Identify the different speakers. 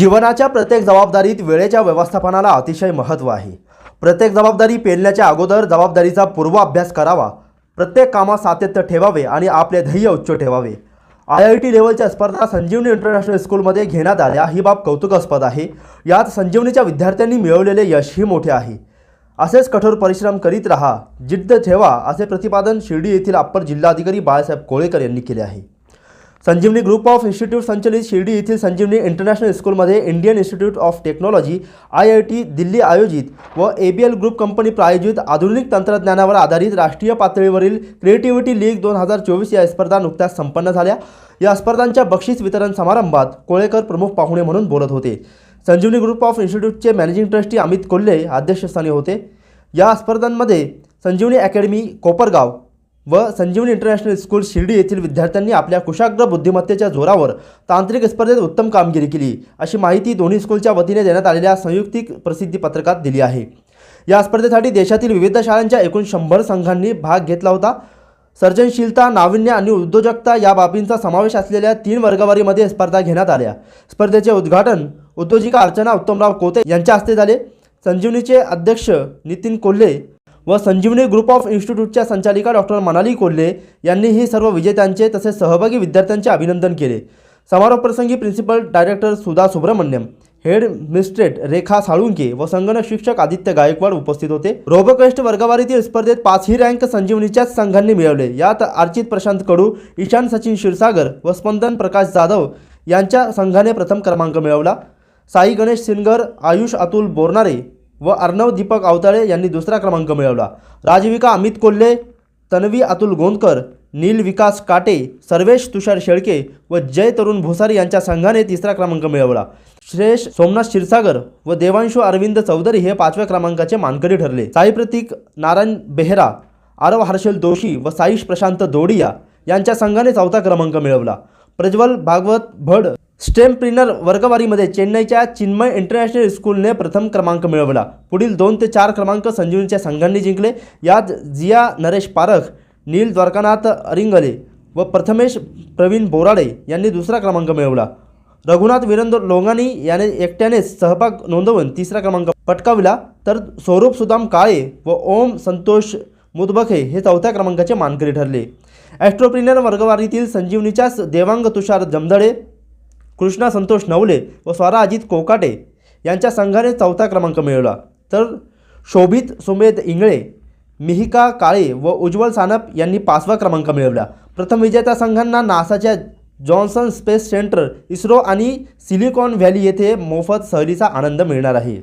Speaker 1: जीवनाच्या प्रत्येक जबाबदारीत वेळेच्या व्यवस्थापनाला अतिशय महत्त्व आहे. प्रत्येक जबाबदारी पेलण्याच्या अगोदर जबाबदारीचा पूर्वाभ्यास करावा. प्रत्येक कामात सातत्य ठेवावे आणि आपले ध्येय उच्च ठेवावे. आय आय टी लेवलच्या स्पर्धा संजीवनी इंटरनॅशनल स्कूलमध्ये घेण्यात आल्या. ही बाब कौतुकास्पद आहे. यात संजीवनीच्या विद्यार्थ्यांनी मिळवलेले यशही मोठे आहे. असेच कठोर परिश्रम करीत राहा. जिद्द ठेवा असे प्रतिपादन शिर्डी येथील अप्पर जिल्हाधिकारी बाळासाहेब कोळेकर यांनी केले आहे. संजीवनी ग्रुप ऑफ इन्स्टिट्यूट संचलित शिर्डी येथील संजीवनी इंटरनॅशनल स्कूलमध्ये Indian Institute of Technology I I T Delhi आयोजित व A B L group company प्रायोजित आधुनिक तंत्रज्ञानावर आधारित राष्ट्रीय पातळीवरील क्रिएटिव्हिटी लीग दोन हजार चोवीस या स्पर्धा नुकत्याच संपन्न झाल्या. या स्पर्धांच्या बक्षीस वितरण समारंभात कोळेकर प्रमुख पाहुणे म्हणून बोलत होते. संजीवनी ग्रुप ऑफ इन्स्टिट्यूटचे मॅनेजिंग ट्रस्टी अमित कोल्हे अध्यक्षस्थानी होते. या स्पर्धांमध्ये संजीवनी अकॅडमी कोपरगाव व संजीवनी इंटरनॅशनल स्कूल शिर्डी येथील विद्यार्थ्यांनी आपल्या कुशाग्र बुद्धिमत्तेच्या जोरावर तांत्रिक स्पर्धेत उत्तम कामगिरी केली. अशी माहिती दोन्ही स्कूलच्या वतीने देण्यात आलेल्या संयुक्तिक प्रसिद्धी पत्रकात दिली आहे. या स्पर्धेसाठी देशातील विविध शाळांच्या एकूण शंभर संघांनी भाग घेतला होता. सर्जनशीलता नाविन्य आणि उद्योजकता या बाबींचा समावेश असलेल्या तीन वर्गवारीमध्ये स्पर्धा घेण्यात आल्या. स्पर्धेचे उद्घाटन उद्योजिका अर्चना उत्तमराव कोते यांच्या हस्ते झाले. संजीवनीचे अध्यक्ष नितीन कोल्हे व संजीवनी ग्रुप ऑफ इन्स्टिट्यूटच्या संचालिका डॉक्टर मनाली कोल्हे यांनी ही सर्व विजेत्यांचे तसेच सहभागी विद्यार्थ्यांचे अभिनंदन केले. समारोप प्रसंगी principal director Sudha Subramaniam head mistress Rekha Salunke व संगणक शिक्षक आदित्य गायकवाड उपस्थित होते. रोबोक्वेस्ट वर्गवारीतील स्पर्धेत पाचही रँक संजीवनीच्याच संघांनी मिळवले. यात अर्चित प्रशांत कडू ईशान सचिन क्षीरसागर व स्पंदन प्रकाश जाधव यांच्या संघाने प्रथम क्रमांक मिळवला. साई गणेश सिनगर आयुष अतुल बोरनारे व अर्णव दीपक आवताळे यांनी दुसरा क्रमांक मिळवला. राजविका अमित कोल्हे तन्वी अतुल गोंदकर नील विकास काटे सर्वेश तुषार शेळके व जय तरुण भोसारी यांच्या संघाने तिसरा क्रमांक मिळवला. श्रेष सोमनाथ क्षीरसागर व देवांशू अरविंद चौधरी हे पाचव्या क्रमांकाचे मानकरी ठरले. साई प्रतीक नारायण बेहरा आरव हर्षल दोशी व साईश प्रशांत दोडिया यांच्या संघाने चौथा क्रमांक मिळवला. प्रज्वल भागवत भड स्टेम प्रिनर वर्गवारीमध्ये चेन्नईच्या चिन्मय इंटरनॅशनल स्कूलने प्रथम क्रमांक मिळवला. पुढील दोन ते चार क्रमांक संजीवनीच्या संघांनी जिंकले. यात जिया नरेश पारख नील द्वारकानाथ अरिंगले व प्रथमेश प्रवीण बोराडे यांनी दुसरा क्रमांक मिळवला. रघुनाथ वीरेंद्र लोंगानी याने एकट्यानेच सहभाग नोंदवून तिसरा क्रमांक पटकाविला. तर स्वरूप सुदाम काळे व ओम संतोष मुदबखे हे चौथ्या क्रमांकाचे मानकरी ठरले. ॲस्ट्रोप्रिनर वर्गवारीतील संजीवनीच्याच देवांग तुषार जमदडे कृष्णा संतोष नवले व स्वरा अजित कोकाटे यांच्या संघाने चौथा क्रमांक मिळवला. तर शोभित सुमेध इंगळे मिहिका काळे व उज्ज्वल सानप यांनी पाचवा क्रमांक मिळवला. प्रथम विजेत्या संघांना नासाच्या जॉन्सन स्पेस सेंटर इस्रो आणि सिलिकॉन व्हॅली येथे मोफत सहलीचा आनंद मिळणार आहे.